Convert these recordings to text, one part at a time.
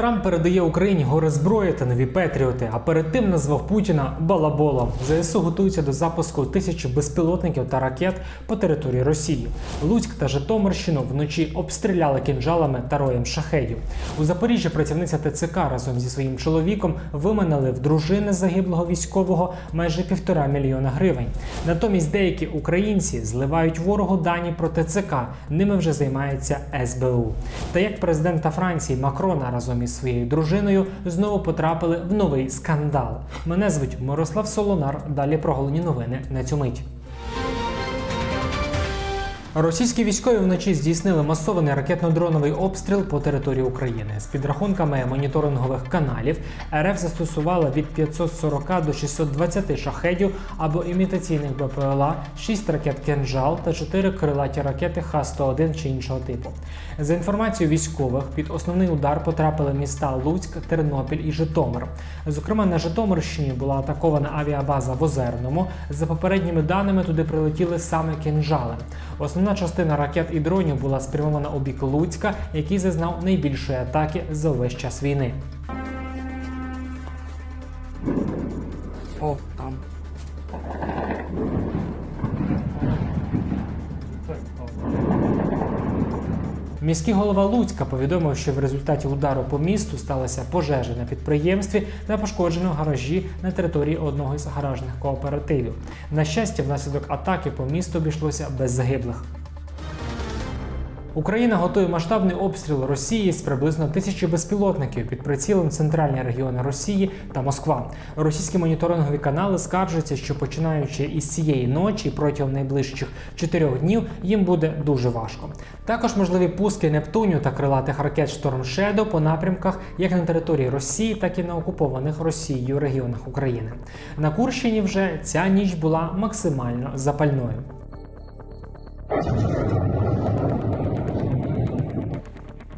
Трамп передає Україні гори зброї та нові петріоти, а перед тим назвав Путіна балаболом. ЗСУ готуються до запуску тисячі безпілотників та ракет по території Росії. Луцьк та Житомирщину вночі обстріляли кінжалами та роєм шахедів. У Запоріжжі працівниця ТЦК разом зі своїм чоловіком виманили в дружини загиблого військового майже півтора мільйона гривень. Натомість деякі українці зливають ворогу дані про ТЦК. Ними вже займається СБУ. Та як президента Франції Макрона разом із своєю дружиною знову потрапили в новий скандал. Мене звуть Мирослав Солонар. Далі про головні новини на цю мить. Російські військові вночі здійснили масований ракетно-дроновий обстріл по території України. З підрахунками моніторингових каналів РФ застосувала від 540 до 620 шахедів або імітаційних БПЛА, 6 ракет «Кенжал» та 4 крилаті ракети Х-101 чи іншого типу. За інформацією військових, під основний удар потрапили міста Луцьк, Тернопіль і Житомир. Зокрема, на Житомирщині була атакована авіабаза в Озерному. За попередніми даними туди прилетіли саме кінжали. Основна частина ракет і дронів була спрямована у бік Луцька, який зазнав найбільшої атаки за увесь час війни. Міський голова Луцька повідомив, що в результаті удару по місту сталася пожежа на підприємстві та пошкоджено гаражі на території одного із гаражних кооперативів. На щастя, внаслідок атаки по місту обійшлося без загиблих. Україна готує масштабний обстріл Росії з приблизно тисячі безпілотників під прицілом центральні регіони Росії та Москва. Російські моніторингові канали скаржаться, що починаючи із цієї ночі протягом найближчих чотирьох днів їм буде дуже важко. Також можливі пуски Нептуню та крилатих ракет Шторм Shadow по напрямках як на території Росії, так і на окупованих Росією регіонах України. На Курщині вже ця ніч була максимально запальною.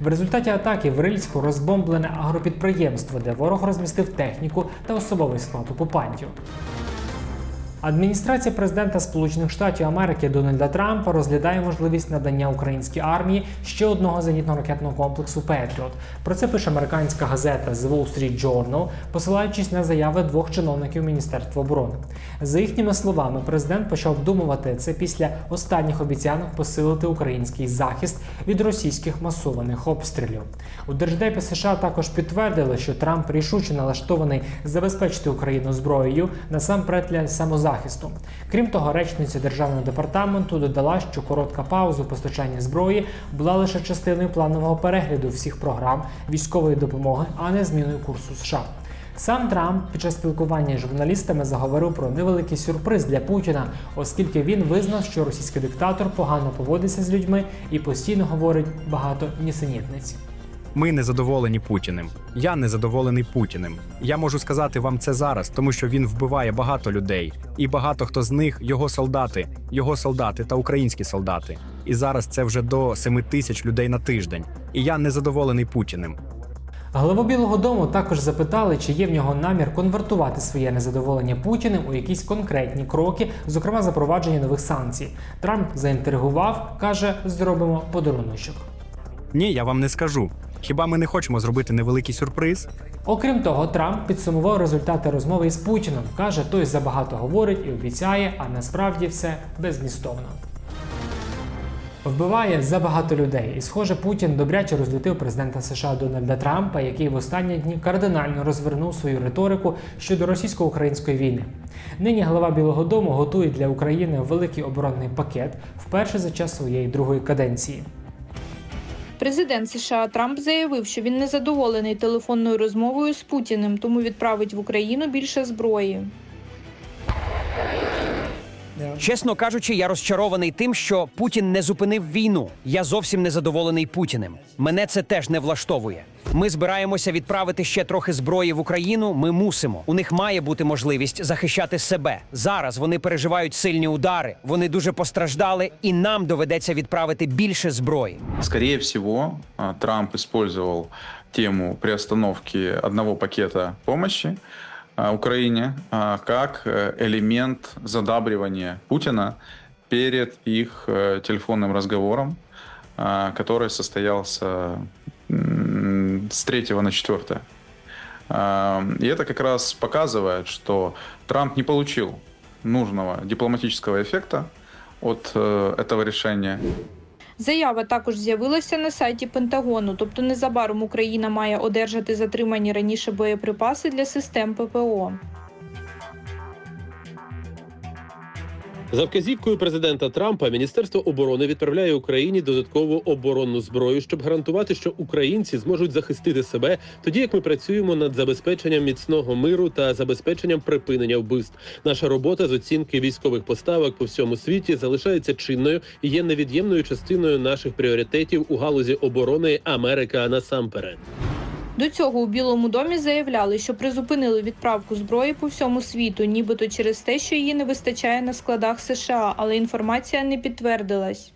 В результаті атаки в Рильську розбомблене агропідприємство, де ворог розмістив техніку та особовий склад окупантів. Адміністрація президента Сполучених Штатів Америки Дональда Трампа розглядає можливість надання українській армії ще одного зенітно-ракетного комплексу Петріот. Про це пише американська газета The Wall Street Journal, посилаючись на заяви двох чиновників Міністерства оборони. За їхніми словами, президент почав вдумувати це після останніх обіцянок посилити український захист від російських масованих обстрілів. У держдепі США також підтвердили, що Трамп рішуче налаштований забезпечити Україну зброєю насамперед для самозахисту. Крім того, речниця державного департаменту додала, що коротка пауза у постачанні зброї була лише частиною планового перегляду всіх програм військової допомоги, а не зміною курсу США. Сам Трамп під час спілкування з журналістами заговорив про невеликий сюрприз для Путіна, оскільки він визнав, що російський диктатор погано поводиться з людьми і постійно говорить багато нісенітниць. Ми не задоволені Путіним. Я не задоволений Путіним. Я можу сказати вам це зараз, тому що він вбиває багато людей, і багато хто з них його солдати, його солдати та українські солдати. І зараз це вже до 7 тисяч людей на тиждень. І я не задоволений Путіним. Главу Білого Дому також запитали, чи є в нього намір конвертувати своє незадоволення Путіним у якісь конкретні кроки, зокрема запровадження нових санкцій. Трамп заінтригував, каже, зробимо подаруночок. Ні, я вам не скажу. Хіба ми не хочемо зробити невеликий сюрприз? Окрім того, Трамп підсумував результати розмови із Путіном. каже, той забагато говорить і обіцяє, а насправді все беззмістовно. Вбиває забагато людей, і схоже, Путін добряче розлютив президента США Дональда Трампа, який в останні дні кардинально розвернув свою риторику щодо російсько-української війни. Нині глава Білого Дому готує для України великий оборонний пакет вперше за час своєї другої каденції. Президент США Трамп заявив, що він не задоволений телефонною розмовою з Путіним, тому відправить в Україну більше зброї. Чесно кажучи, я розчарований тим, що Путін не зупинив війну. Я зовсім не задоволений Путіним. Мене це теж не влаштовує. Ми збираємося відправити ще трохи зброї в Україну. Ми мусимо. У них має бути можливість захищати себе. Зараз вони переживають сильні удари. Вони дуже постраждали, і нам доведеться відправити більше зброї. Скорее всего, а, Трамп использовал тему приостановки одного пакета помощи а, Украине а, как э, элемент задабривания Путина перед их э, телефонным разговором, а, который состоялся с третьего на четвертое. А, И это как раз показывает, что Трамп не получил нужного дипломатического эффекта от э, этого решения. Заява також з'явилася на сайті Пентагону, тобто незабаром Україна має одержати затримані раніше боєприпаси для систем ППО. За вказівкою президента Трампа Міністерство оборони відправляє Україні додаткову оборонну зброю, щоб гарантувати, що українці зможуть захистити себе, тоді як ми працюємо над забезпеченням міцного миру та забезпеченням припинення вбивств. Наша робота з оцінки військових поставок по всьому світі залишається чинною і є невід'ємною частиною наших пріоритетів у галузі оборони Америка насамперед. До цього у Білому домі заявляли, що призупинили відправку зброї по всьому світу, нібито через те, що її не вистачає на складах США, але інформація не підтвердилась.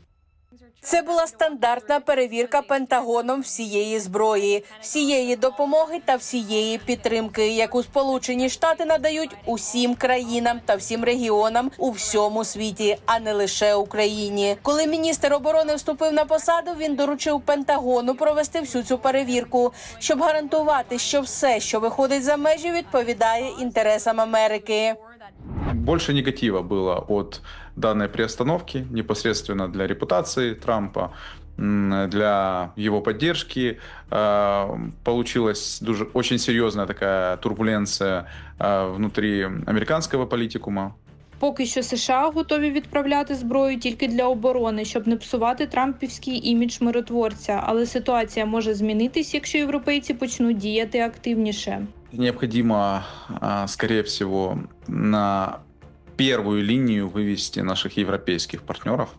Це була стандартна перевірка Пентагоном всієї зброї, всієї допомоги та всієї підтримки, яку Сполучені Штати надають усім країнам та всім регіонам у всьому світі, а не лише Україні. Коли міністр оборони вступив на посаду, він доручив Пентагону провести всю цю перевірку, щоб гарантувати, що все, що виходить за межі, відповідає інтересам Америки. Больше негатива было от данной приостановки непосредственно для репутации Трампа, м, для его поддержки. Э, Получилась дуже, очень серьезная такая турбуленция э, внутри американского политикума. Поки що США готові відправляти зброю тільки для оборони, щоб не псувати трампівський імідж миротворця. Але ситуація може змінитись, якщо європейці почнуть діяти активніше. Необходимо, а, скорее всего, на первую линию вывести наших европейских партнеров,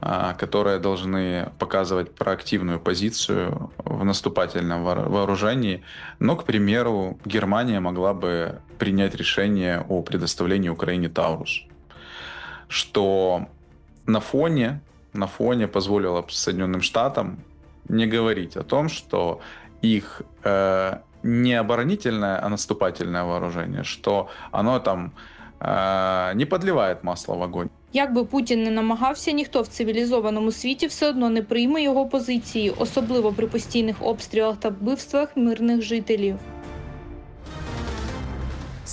а, которые должны показывать проактивную позицию в наступательном воор- вооружении. Но, к примеру, Германия могла бы принять решение о предоставлении Украине Таурус, что на фоне, на фоне позволило Соединенным Штатам не говорить о том, что их э, не оборонительное, а наступательное вооружение, что оно там э, не подливает масло в огонь. Як би Путін не намагався, ніхто в цивілізованому світі все одно не прийме його позиції, особливо при постійних обстрілах та вбивствах мирних жителів.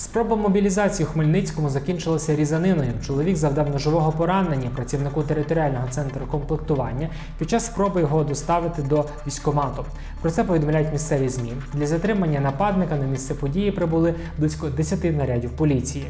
Спроба мобілізації у Хмельницькому закінчилася різаниною. Чоловік завдав ножового поранення працівнику територіального центру комплектування під час спроби його доставити до військомату. Про це повідомляють місцеві змі. Для затримання нападника на місце події прибули близько 10 нарядів поліції.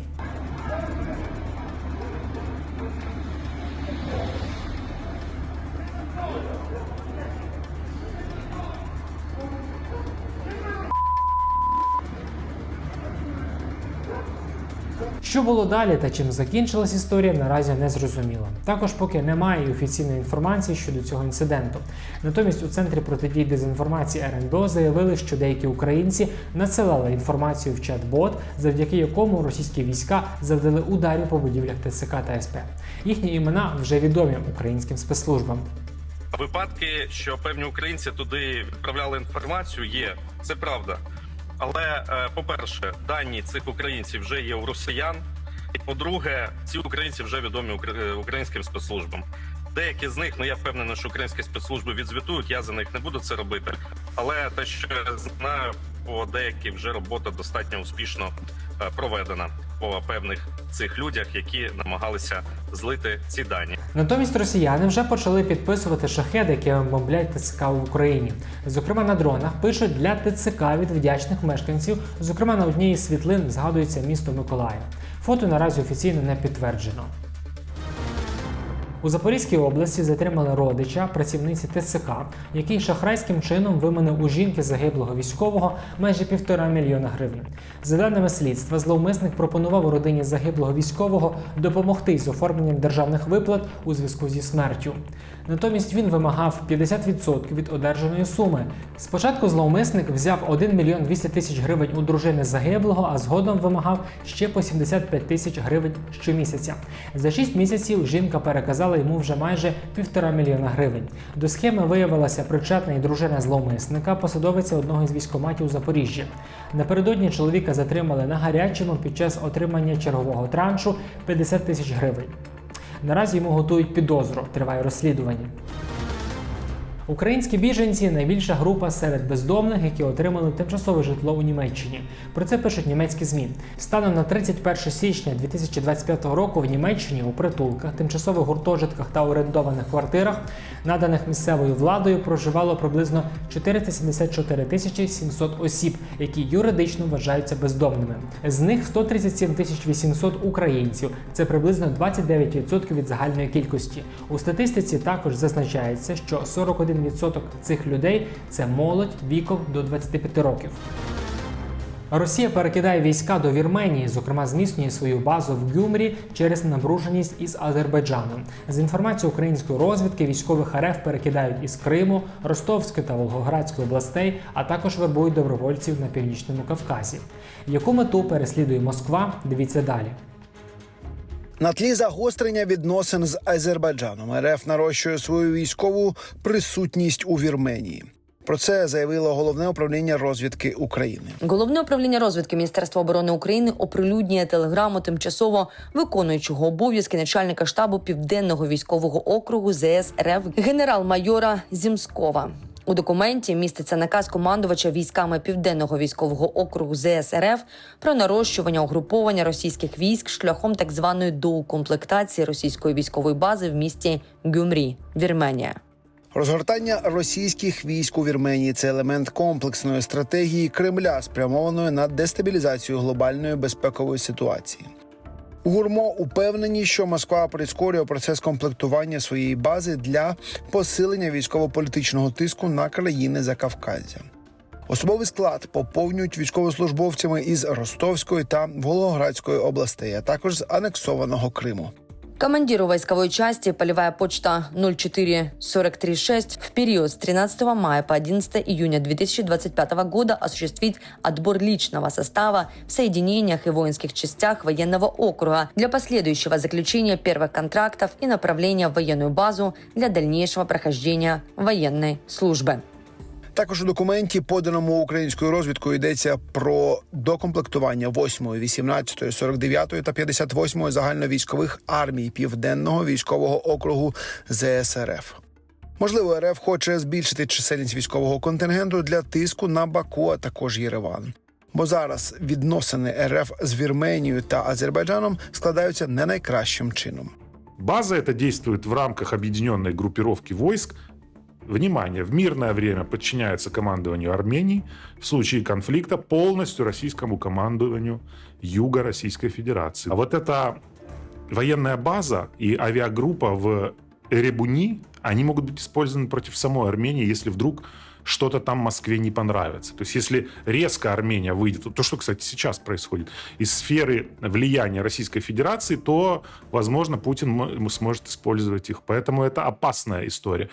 Що було далі та чим закінчилась історія, наразі не зрозуміло. Також поки немає офіційної інформації щодо цього інциденту. Натомість у центрі протидії дезінформації РНБО заявили, що деякі українці надсилали інформацію в чат-бот, завдяки якому російські війська завдали ударів по будівлях ТЦК та СП. Їхні імена вже відомі українським спецслужбам. Випадки, що певні українці туди відправляли інформацію, є це правда. Але е, по-перше, дані цих українців вже є у росіян. І по-друге, ці українці вже відомі е, українським спецслужбам. Деякі з них, ну я впевнений, що українські спецслужби відзвітують. Я за них не буду це робити. Але те, що знаю, по деякі вже робота достатньо успішно проведена по певних цих людях, які намагалися злити ці дані. Натомість росіяни вже почали підписувати шахеди, які бомблять ТЦК в Україні. Зокрема, на дронах пишуть для ТЦК від вдячних мешканців. Зокрема, на одній із світлин згадується місто Миколаїв. Фото наразі офіційно не підтверджено. У Запорізькій області затримали родича працівниці ТЦК, який шахрайським чином виманив у жінки загиблого військового майже півтора мільйона гривень. За даними слідства, зловмисник пропонував родині загиблого військового допомогти з оформленням державних виплат у зв'язку зі смертю. Натомість він вимагав 50% від одержаної суми. Спочатку зловмисник взяв 1 мільйон 200 тисяч гривень у дружини загиблого, а згодом вимагав ще по 75 тисяч гривень щомісяця. За 6 місяців жінка переказала йому вже майже півтора мільйона гривень. До схеми виявилася причетна і дружина зловмисника, посадовиця одного із військоматів Запоріжжя. Напередодні чоловіка затримали на гарячому під час отримання чергового траншу 50 тисяч гривень. Наразі йому готують підозру, триває розслідування. Українські біженці найбільша група серед бездомних, які отримали тимчасове житло у Німеччині. Про це пишуть німецькі змі. Станом на 31 січня 2025 року в Німеччині у притулках, тимчасових гуртожитках та орендованих квартирах, наданих місцевою владою, проживало приблизно 474 тисячі 700 осіб, які юридично вважаються бездомними. З них 137 тисяч 800 українців. Це приблизно 29% від загальної кількості. У статистиці також зазначається, що 41% цих людей це молодь віком до 25 років. Росія перекидає війська до Вірменії, зокрема зміцнює свою базу в Гюмрі через напруженість із Азербайджаном. З інформацією української розвідки, військових РФ перекидають із Криму, Ростовської та Волгоградської областей, а також вербують добровольців на північному Кавказі. Яку мету переслідує Москва? Дивіться далі. На тлі загострення відносин з Азербайджаном РФ нарощує свою військову присутність у Вірменії. Про це заявило головне управління розвідки України. Головне управління розвідки Міністерства оборони України оприлюднює телеграму тимчасово виконуючого обов'язки начальника штабу південного військового округу ЗС РФ генерал-майора Зімскова. У документі міститься наказ командувача військами південного військового округу ЗС РФ про нарощування угруповання російських військ шляхом так званої доукомплектації російської військової бази в місті Гюмрі, Вірменія. Розгортання російських військ у Вірменії це елемент комплексної стратегії Кремля, спрямованої на дестабілізацію глобальної безпекової ситуації. Гурмо упевнені, що Москва прискорює процес комплектування своєї бази для посилення військово-політичного тиску на країни Закавказя. Особовий склад поповнюють військовослужбовцями із Ростовської та Волгоградської областей, а також з анексованого Криму. Командиру войсковой части полевая почта 04436 в период с 13 мая по 11 июня 2025 года осуществить отбор личного состава в соединениях и воинских частях военного округа для последующего заключения первых контрактов и направления в военную базу для дальнейшего прохождения военной службы. Також у документі, поданому українською розвідкою, йдеться про докомплектування 8, 18, 49 та 58 загальновійськових армій Південного військового округу ЗСРФ. Можливо, РФ хоче збільшити чисельність військового контингенту для тиску на Баку, а також Єреван. Бо зараз відносини РФ з Вірменією та Азербайджаном складаються не найкращим чином. База эта действует в рамках объединенной группировки войск. Внимание, в мирное время подчиняется командованию Армении, в случае конфликта полностью российскому командованию Юга Российской Федерации. А вот эта военная база и авиагруппа в Эребуни, они могут быть использованы против самой Армении, если вдруг что-то там Москве не понравится. То есть если резко Армения выйдет, то что, кстати, сейчас происходит, из сферы влияния Российской Федерации, то, возможно, Путин сможет использовать их. Поэтому это опасная история.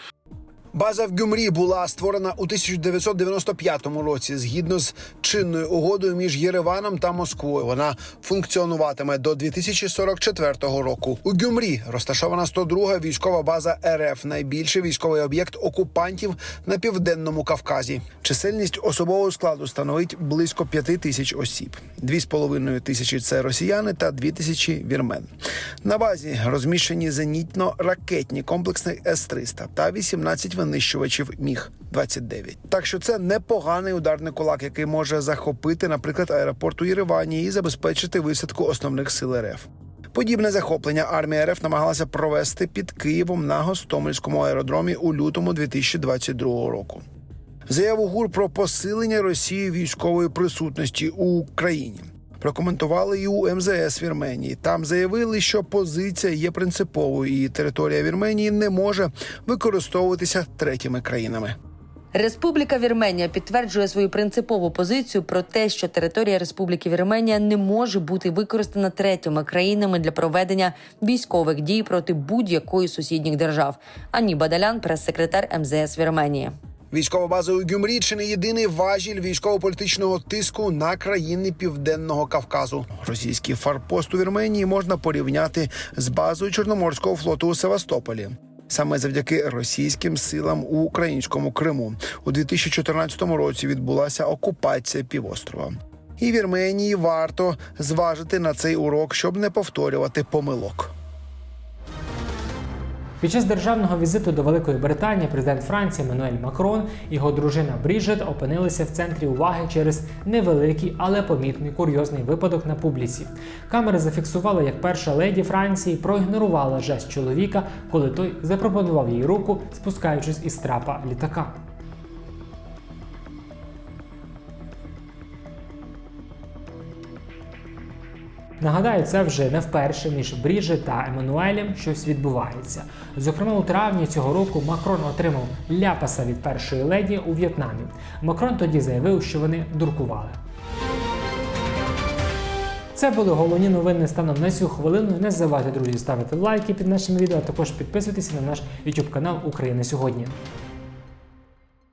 База в Гюмрі була створена у 1995 році згідно з чинною угодою між Єреваном та Москвою. Вона функціонуватиме до 2044 року. У Гюмрі розташована 102-га військова база РФ, найбільший військовий об'єкт окупантів на південному Кавказі. Чисельність особового складу становить близько 5 тисяч осіб. 2,5 тисячі це росіяни та 2 тисячі вірмен. На базі розміщені зенітно-ракетні комплекси С-300 та 18 винищувачів Міг 29 Так що це непоганий ударний кулак, який може захопити, наприклад, аеропорт у Єревані і забезпечити висадку основних сил РФ. Подібне захоплення армія РФ намагалася провести під Києвом на Гостомельському аеродромі у лютому 2022 року. Заяву ГУР про посилення Росії військової присутності у Україні прокоментували і у МЗС Вірменії. Там заявили, що позиція є принциповою, і територія Вірменії не може використовуватися третіми країнами. Республіка Вірменія підтверджує свою принципову позицію про те, що територія Республіки Вірменія не може бути використана третіми країнами для проведення військових дій проти будь-якої сусідніх держав. Ані Бадалян, прес-секретар МЗС Вірменії. Військова база у Гюмрі єдиний важіль військово-політичного тиску на країни південного Кавказу. Російський форпост у Вірменії можна порівняти з базою Чорноморського флоту у Севастополі. Саме завдяки російським силам у українському Криму у 2014 році відбулася окупація півострова. І Вірменії варто зважити на цей урок, щоб не повторювати помилок. Під час державного візиту до Великої Британії президент Франції Мануель Макрон і його дружина Бріджет опинилися в центрі уваги через невеликий, але помітний курйозний випадок на публіці. Камери зафіксували, як перша леді Франції проігнорувала жест чоловіка, коли той запропонував їй руку, спускаючись із трапа літака. Нагадаю, це вже не вперше між Бріджет та Еммануелем щось відбувається. Зокрема, у травні цього року Макрон отримав ляпаса від першої леді у В'єтнамі. Макрон тоді заявив, що вони дуркували. Це були головні новини станом на цю хвилину. Не забувайте, друзі, ставити лайки під нашим відео, а також підписуйтесь на наш YouTube канал Україна сьогодні.